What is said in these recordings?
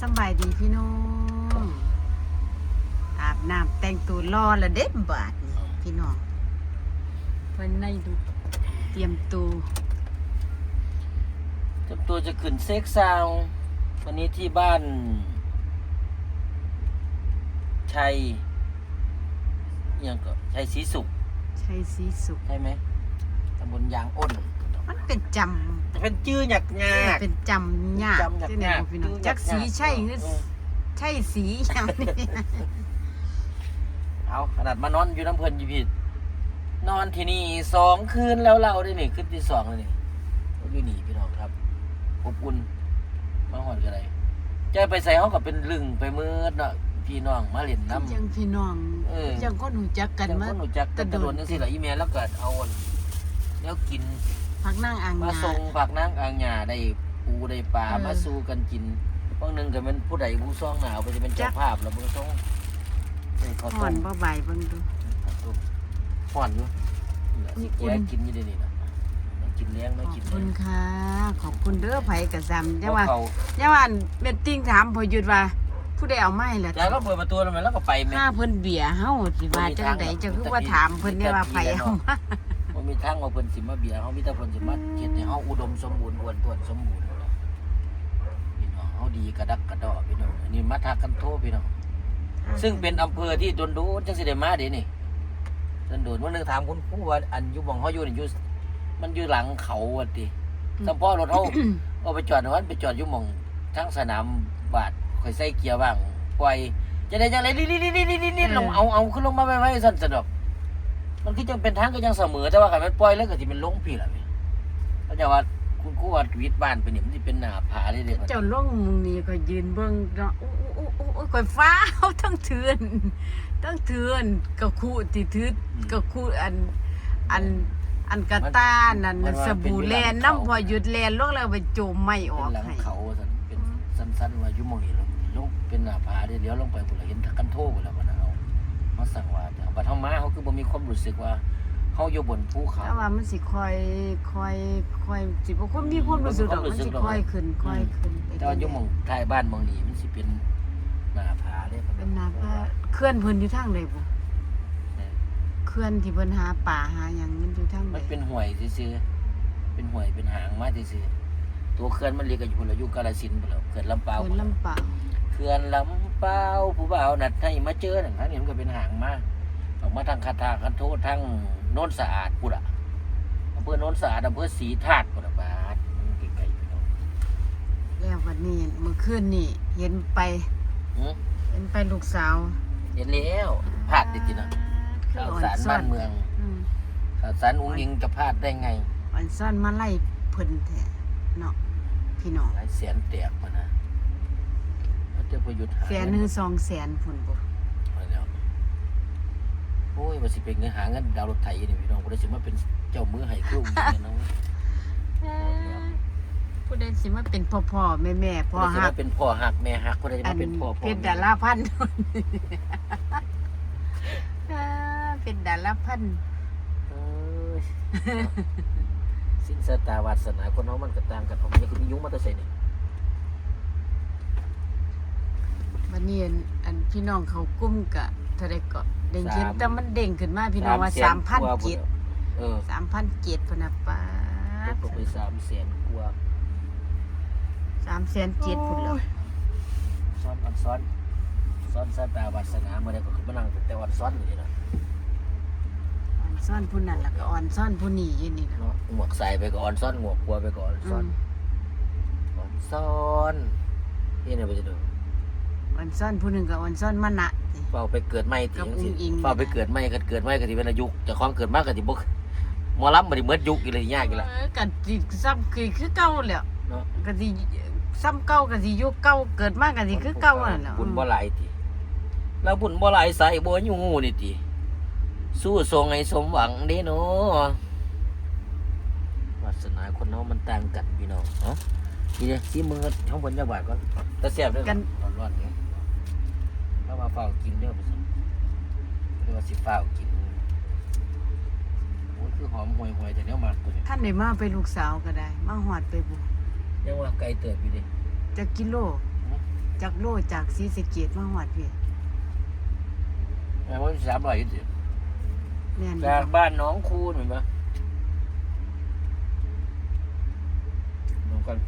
สำบายดีพี่น้องอาบน้ำแต่งตัวรอละเด็บบาทนี่พี่น้องเพิ่นในดูเตรียมตัวเตรียมตัวจะขึ้นเซ็กซาวน์วันนี้ที่บ้าน ชัยอิหยังก็ชัยศรีสุขใช้สีสุขใช่ไหมตำบลยางอ้น มันเป็นจจะเป็นชื่อหยักงาำกเป็นจำยากจำหยักที่ไหนงากบ่พี่น้องชื่อหจักสียากใช่หรือเออ ใช่สีอย่างนี้เอาขนาดมานอนอยู่น้ำเพลินอยู่พี่นอนที่นี่สองคืนแล้วเราได้นี่ขึ้นที่สองเลยนี่อยู่นี่พี่น้องครับอบอุ่นมาหอนกันเลยจะไปใส่ห้องกับเป็นลึงไปมืดเนาะพี่น้องมาเล่นน้ำ ยังพี่น้องเออ ยังคนหูจักกันจังมาคนหนูจักกันกกระระโดโดดดจังซี่ล่ะอีเมลแล้วเกิดเอาอันแล้วกิน พักนั่งอ่างมายาส่งผักนางอ่างหญ้าได้ปูได้ปลาเออมาสู้กันกินบางหนึงก็เป็นผู้ใดผู้ซ่องหนาวไปจะเป็นจัเจ้ากภาพแล้วบ่ซ่องเอ้ยข้าวห่อต้นมบ่ใบายเบิ่งดูข้าวต้มห่อนอยู่นี่ล่ะสิอุ่แกนกินอยู่เดี๋ยวนี้ล่ะมากินเลี้ยงขมาอบกินคุณค่ะ ขอบคุณเด้อไผกระซำเลี้จัยงงว่าเขาจังว่าเม็ดติ้งถามพอหยุดว่าผู้ใดเอาไม้ล่ะแต่ก็เปิดประตูแล้วมันแล้วก็ไปแม่ถ้าเพิ่นเบียร์เฮาสิว่าจังไดจะคือว่าถามเพิ่นเนี่ยว่าไผเอามาบ่มี ทางว่าเพิ่นสิมาเบียร์เฮามีแต่เพิ่นสิมาเฮ็ดให้เฮาอุดมสมบูรณ์อ้วนท้วนสมบูรณ์นั่นแหละพี่น้องเฮาดีกระดักกระดอพี่น้องอันนี้มาทักกันโทพี่น้องซึ่งเป็นอำเภอที่โดนดูจังสิได้มาเด้นี่โดนโดนวันหนึงถามคุณครูว่าอันอยู่หม่องเฮาอยู่นี่อยู่มันอยู่หลังเขาว่าติสัมพ่อรถเฮาเอาไปจอดวันไปจอดอยู่หม่องทั้งสนามบาดข่อยใส่เกียร์ว่างปล่อยจะได้จังได๋ลิๆๆๆๆลงเอาเอาขึ้นลงมาไว้ๆซั่นสะดอก มันคือจังเป็นทางก็ยังเสมอแต่ว่าคันมันปล่อยแล้วก็สิเป็นลงพี่ล่ะพี่เขาจะว่าคุณครูว่าวิทย์บ้านไปนี่มันสิเป็นหน้าผาเลยเด้เจ้าลงมุงนี้ก็ยืนเบิ่งเนาะโอ้โอ้โอ้โอ้ข่อยฟ้าเอาทั้งเทือนทั้งเทือนกะคู่ที่ถือกะคู่อันอันอันกะตานั่นน่ะสบู่แลนน้ำพอหยุดแลนลงแล้วไปโจมไม่อเป็อนกหลังให้เขาซั่นเป็นสั้นๆว่าอยู่หม่องนี้ลงลงเป็นหน้าผาเด้เดี๋ยวลงไปพุ่นละเห็นกันโทพุ่นละบ่นะ เอามาสั่งว่าแต่บัดเฮามาเฮาคือบ่มีความรู้สึกว่าเฮาอยู่บนภูเขา แต่ว่ามันสิคอยคอยคอยสิบ่คนมีความรู้สึกดอกมันสิคอยขึ้นคอยขึ้นไปแต่ว่าอยู่หม่องท้ายบ้านหม่องนี้มันสิเป็นหน้าผาเด้เป็นนาพระเคลื่อนเพิ่นอยู่ทางใดบ่เคลื่อนที่เพิ่นหาป่าหาหยังมันอยู่ทางใดมันเป็นห่วยซื่อๆเป็นห่วยเป็นหางมาซื่อๆตัวเขื่อนมันเรียกกันอยู่พุ่นละอยู่กาฬสินธุ์พุ่นละเขื่อนลำเปาเพิ่นลำปางเขื่อนลำเปาผู้บ่าวนัดให้มาเจอนั่นฮะนี่มันก็เป็นหางมาออกมาทางคาถาคันโทษทางโน้นสะอาดพุ่นละอำเภอโน้นสะอาดอำเภอศรีธาตุพุ่นละบาดมันไกลๆพี่น้องแล้ววันนี้เมื่อคืนนี่เห็นไปหือเห็นไปลูกสาวเห็นแล้วพลาดได้จินะคือข่าวอ่อนสารซ่อบ้านนเมืองอืมข่าวสารอุ้งยิงจะพลาดได้ไงอ่อนซ่อนมาไล่เพิ่นแท้เนาะพี่น้องหลายแสนแตกมานะเขา จะประยุทธ์หาแสนหรือสองแสนพุ่นบ่เอาแล้วโอ้ยว่าสิเป็นเงินหาเงินดาวรถไถนี่พี่น้องบ่ได้สิมาเป็นเจ้ามือให้ครู่นี่น้องผู้ใดสิมาเป็นพ่อพ่อแม่แม่พ่พ่ออหัฮักกเป็นพ่อหักแม่หักพ่อได้อัมานเป็นพ่อพ่อเป็นดาราพันธุ์อ่าเป็นดาราพันธุ์เอ้ยสิ้นสตาวาสนาคนเฮามันก็ต่างกันผมนี่คือมียุงมาแต่ไสนี่ วันนี้อันอันพี่น้องเขากุ้มกะเท่าไรก็เด้งขึ้นแต่มันเด้งขึ้นมาพี่น้องว่าสามพันกว่าเจ็ดเออสามพันเจ็ดพนนะป้าตกไป3แสนกว่าสามแสนเจ็ดพุ่นแล้วซ้อนอันซ้อนซ้อนสตาวาสนามาได้ก็คือมานั่งแต่วันซ้อนอยู่นี่นะอ่อนซ่อนผู้นั้นแล้วก็อ่อนซ่อนผู้นี้อยู่นี่นะเนาะหมวกใส่ไปก่อนซ้อนหมวกกลัวไปก่อนอืซ้อนมก่อนซ้อนนี่เนี่ยไปจะดู อ่อนซ่อนผู้หนึ่งกับอ่อนซ่อนมานะนี่เฝ้าไปเกิดใหม่ติกับจังซี่อุ้งอิง เฝ้าไปเกิดใหม่กันเกิดใหม่ก็สิเป็นอายุเจะความเกิดมากก็สิบ่หมอลำบ่ได้เหมือนยุคอีเลยยากอีละ เออกันสิซ้ำคือคือเก่าแหล้วเนาะก็สิซ้ำเก่าก็สิยุคเก่าเกิดมาก็สิคือเก่านั่นแหละบุญบ่หลายติแล้วบุญบ่หลายใส่บ่อยู่งูนี่ติสู้ทรงให้สมหวังเด้เนาะวาสนาคนเฮามันต่างกันพี่น้องเอ้าทีเดียวสิมือท้องบนจังหวัดก่อนแต่แซ่บเด้อกัน ร้อนๆเนี่ยแล้ว มาเฝ้ากินเด้อบ่ซั่นเรียกว่าสิเฝ้ากินโอ้ยคือหอมห่วยๆแต่แนวมากตัวนี้ท่านได้มาไปลูกสาวก็ได้ มาหอดไปบุยังว่าไกลเติบอยู่ดิจะกิโลสจากโลจากศรีสะเกดมาหอดพี่แม่ว่าสามร้อยยี่สิบแม่นอยู่จากบ่บ้านหน้องคูนเห็นไหมน้องกัน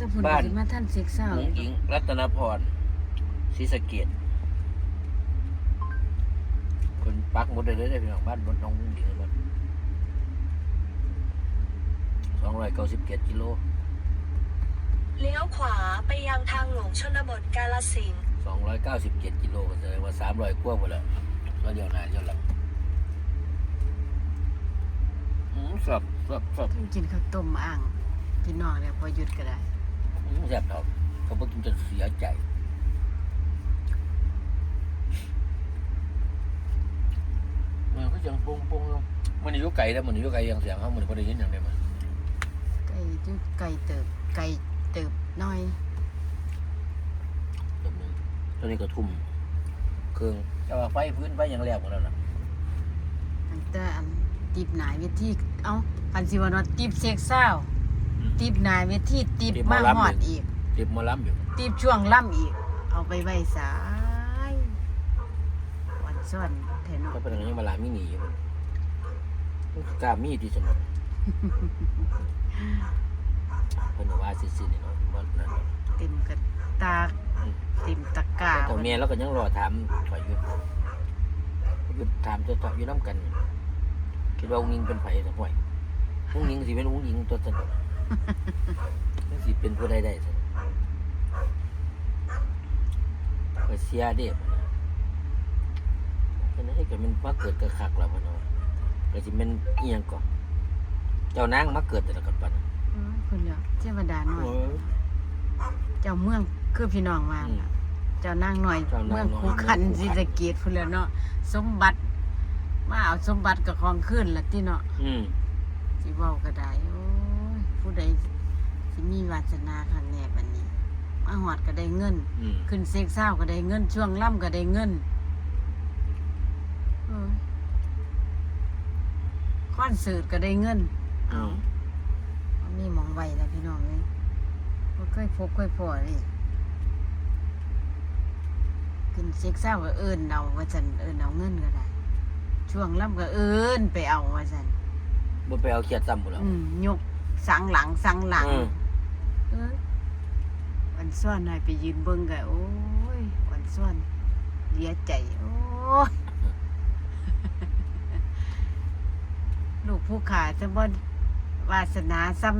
แต่เพิ่นก็สิมาท่านเซ็กซ์เศร้าหงหญิง รัตนพรศรีสะเกดคนปักหมดเลยได้พี่น้องบ้านบนน้องหญิงมันสองร้อยเก้าสิบเจ็ดกิโลเลี้ยวขวาไปยังทางหลวงชนบทกาลสินธุ์สองร้อยเก้าสิบเจ็ดกิโลก็แสดงว่าสามร้อยกว่าหมดแล้วก็เดียวหน้าเดียวหลังอืมสับสับสับ เพิ่งกินข้าวต้มอ่างพี่น้องแล้วพอหยุดก็ได้ อืมแซ่บเถอะเขาบอกกินจนเสียใจมันก็ยังปุ้งปุ้งอยู่มันอยู่ไกลแล้วมันอยู่ไกลยังเสียงเขามันก็ได้ยินอย่างเดียวมันไก่จุไก่เติบไก่เติบน้อยแบบนึงตัวนี้ก็ทุ่มเครื่องแต่ว่าไฟพื้นไฟยังแรงหมดแล้วนะตั้งแต่อันติบหนายเวทีเอ้าคันสิว่าเนาะติบเซ็กซ์เศร้า ติบหนายเวทีติบมาหอดอีกเจ็บหมอล้ำอยู่ตีบช่วงล่ำอีก เอาไปไว้สายวันซ่อนแทนก็เนาะเป็นอย่างนี้มาลามิหนีอยู่มันมันกล้ามีที่สมองเพิ่นว่าสิสิเนี่ยเนาะมันนั่นเนาะเต็มกระตากเต็มตะกร้าแต่ตัวเมียเราก็ยังรอถามถอยอยู่หยุดถามตัวต่ออยู่น้ำกัน คิดว่าอุ้งยิงเป็นไผ่สักหน่อยอุ้งยิงสิเป็นอุ้งยิงตัวสนุก มันสิเป็นผู้ใดได้สิก็เสียเด็บเป็นให้เกิดมันมาเกิดกระคักแล้วมันเอาก็สิเป็นเอียงก่อนเจ้านางมาเกิดแต่ละกันปันเออคุณเหรอเทวดาหน่อย เจ้าเมืองคือพี่น้องมาอืมล่ะ เจ้านางหน่อย เจ้านางเมืองน้อยคูขันเมืองคูขันศรีสะเกดพุ่นแหล้วเนาะสมบัติ มาเอาสมบัติกับของขึ้นละที่เนาะอืม สิเว้าก็ได้โอ้ย ผู้ใดสิมีวาสนาคันแน่บัดนี้มาหอดก็ได้เงิน อืมขึ้นเซ็กเศร้าก็ได้เงิน ช่วงล่ำก็ได้เงินเออคอนเสิร์ตก็ได้เงินอืมเอามีหมองไว้แล้วพี่น้องเลยบ่เคยพบเคยพอเลยขึ้นเซ็กเศร้าก็เอิ้นเอาว่าจันเอิ้นเอาเงินก็ได้ ช่วงล่ำก็เอิ้นไปเอาว่าจันบ่ไปเอาเขียดซ้ำบุแล้วอืมยก สังหลังสังหลัง อืมเออวันซ่อนให้ไปยืนเบิ่งก็โอ้ยวันซ่อนเลียใจ โอ้ย ลูกผู้ขาจะบ่วาสนาซ้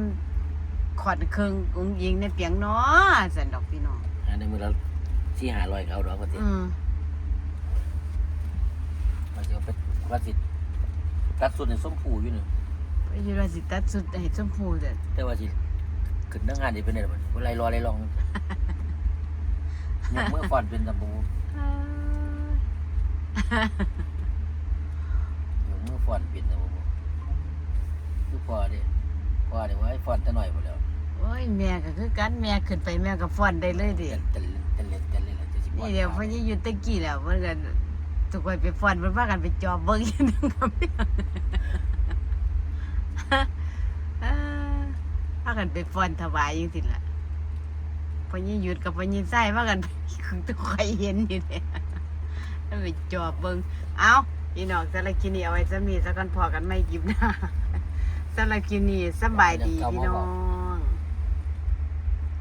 ำขอดเครื่ององค์หญิงในเปียงเนาะสันดอกพี่น้องอันนี้มือเราที่หาลอยเขาดอกว่าสิอืมว่าสิเอาไปว่าสิตัดสุดในส้มผูอยู่หนึ่งไป อยู่ราสิตัดสุดให้ชมพูเด้อแต่ว่าสิขึ้นเรื่องงานนี่เป็นไงล่ะมันว่าไรรอไรลองยกมือฟอนเป็นตะบูยกมือฟอนเป็นตะบูคือพอเดิพอเดี๋ยวไว้ฟอนแต่หน่อยหมดแล้วโอ้ยแม่ก็คือกันแม่ขึ้นไปแม่ก็ฟ้อนได้เลยดิเต้นเต้นเล่นเต้นเล่นเต้นเล่นจะสินี่เดี๋ยวพอนี้อยู่ตะกี้แล้วมันก็ทุกคนไปฟ้อนมันว่ากันไปจอบเบิ่งอยู่นึงกับพี่เอ้อพากันไปฟ้อนถวายยังสิละพอนี้หยุดกับพอนี้ไส้มากันไปทุกครเห็นอยู่เนี่ยแล้วไปจอบเบิงเอ้าอีนอกสารกินีเอาไว้จะมีสักกันพอกันไม่กิบหน้าสารกินีสบายดีพี่น้อง